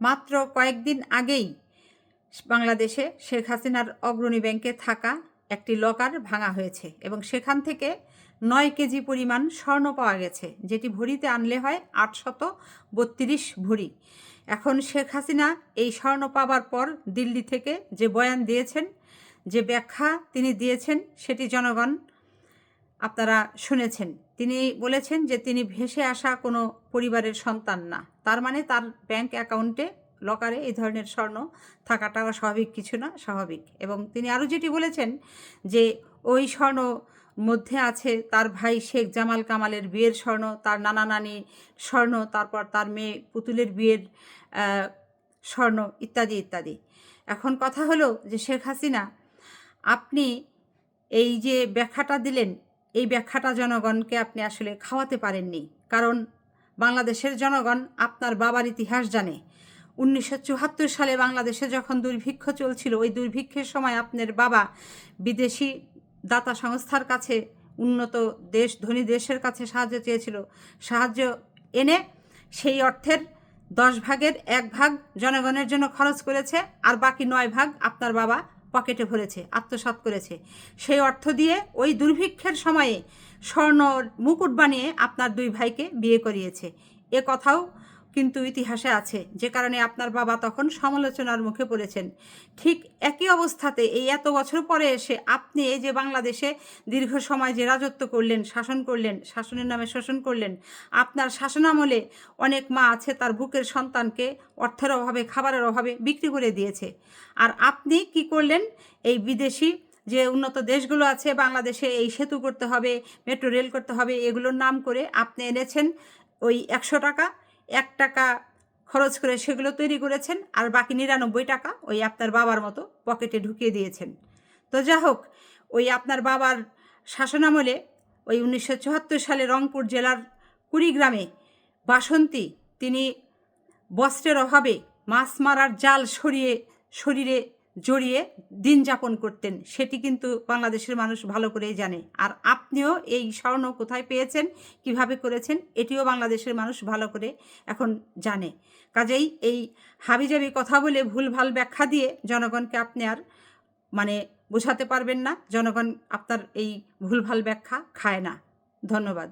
মাত্র কয়েকদিন আগেই বাংলাদেশে শেখ হাসিনার অগ্রণী ব্যাংকে থাকা একটি লকার ভাঙা হয়েছে এবং সেখান থেকে নয় কেজি পরিমাণ স্বর্ণ পাওয়া গেছে, যেটি ভরিতে আনলে হয় আটশত বত্রিশ ভরি এখন শেখ হাসিনা এই স্বর্ণ পাবার পর দিল্লি থেকে যে বয়ান দিয়েছেন, যে ব্যাখ্যা তিনি দিয়েছেন, সেটি জনগণ আপনারা শুনেছেন। তিনি বলেছেন যে তিনি ভেসে আসা কোনো পরিবারের সন্তান না। তার মানে তার ব্যাংক অ্যাকাউন্টে, লকারে এই ধরনের স্বর্ণ থাকাটা স্বাভাবিক কিছু না, স্বাভাবিক। এবং তিনি আরও যেটি বলেছেন যে ওই স্বর্ণ মধ্যে আছে তার ভাই শেখ জামাল কামালের বিয়ের স্বর্ণ, তার নানা নানি স্বর্ণ, তারপর তার মেয়ে পুতুলের বিয়ের স্বর্ণ ইত্যাদি ইত্যাদি। এখন কথা হলো যে, শেখ হাসিনা, আপনি এই যে ব্যাখ্যাটা দিলেন এই ব্যাখ্যাটা জনগণকে আপনি আসলে খাওয়াতে পারেননি। কারণ বাংলাদেশের জনগণ আপনার বাবার ইতিহাস জানে। উনিশশো চুয়াত্তর সালে বাংলাদেশে যখন দুর্ভিক্ষ চলছিল, ওই দুর্ভিক্ষের সময় আপনার বাবা বিদেশি দাতা সংস্থার কাছে, উন্নত দেশ, ধনী দেশের কাছে সাহায্য চেয়েছিল। সাহায্য এনে সেই অর্থের দশ ভাগের এক ভাগ জনগণের জন্য খরচ করেছে, আর বাকি নয় ভাগ আপনার বাবা পকেটে ভরেছে আত্মসাত করেছে। সেই অর্থ দিয়ে ওই দুর্ভিক্ষের সময়ে স্বর্ণ মুকুট বানিয়ে আপনার দুই ভাইকে বিয়ে করিয়েছে। এ কথাও কিন্তু ইতিহাসে আছে। যে কারণে আপনার বাবা তখন সমালোচনার মুখে পড়েছেন। ঠিক একই অবস্থাতে এই এত বছর পরে এসে আপনি এই যে বাংলাদেশে দীর্ঘ সময় যে রাজত্ব করলেন, শাসন করলেন, শাসনের নামে শোষণ করলেন, আপনার শাসনামলে অনেক মা আছে, তার বুকের সন্তানকে অর্থের অভাবে, খাবারের অভাবে বিক্রি করে দিয়েছে। আর আপনি কি করলেন? এই বিদেশি যে উন্নত দেশগুলো আছে, বাংলাদেশে এই সেতু করতে হবে, মেট্রো রেল করতে হবে, এগুলোর নাম করে আপনি এনেছেন ওই একশো টাকা। এক টাকা খরচ করে সেগুলো তৈরি করেছেন আর বাকি নিরানব্বই টাকা ওই আপনার বাবার মতো পকেটে ঢুকিয়ে দিয়েছেন। তো যা হোক, ওই আপনার বাবার শাসনামলে ওই উনিশশো চুয়াত্তর সালে রংপুর জেলার কুড়িগ্রামে বাসন্তী তিনি বস্ত্রের অভাবে মাছ মারার জাল সরিয়ে, শরীরে জড়িয়ে দিন যাপন করতেন, সেটি কিন্তু বাংলাদেশের মানুষ ভালো করেই জানে। আর আপনিও এই স্বর্ণ কোথায় পেয়েছেন, কীভাবে করেছেন, এটিও বাংলাদেশের মানুষ ভালো করে এখন জানে। কাজেই এই হাবিজাবি কথা বলে ভুলভাল ব্যাখ্যা দিয়ে জনগণকে আপনি আর মানে বোঝাতে পারবেন না, জনগণ আপনার এই ভুলভাল ব্যাখ্যা খায় না। ধন্যবাদ।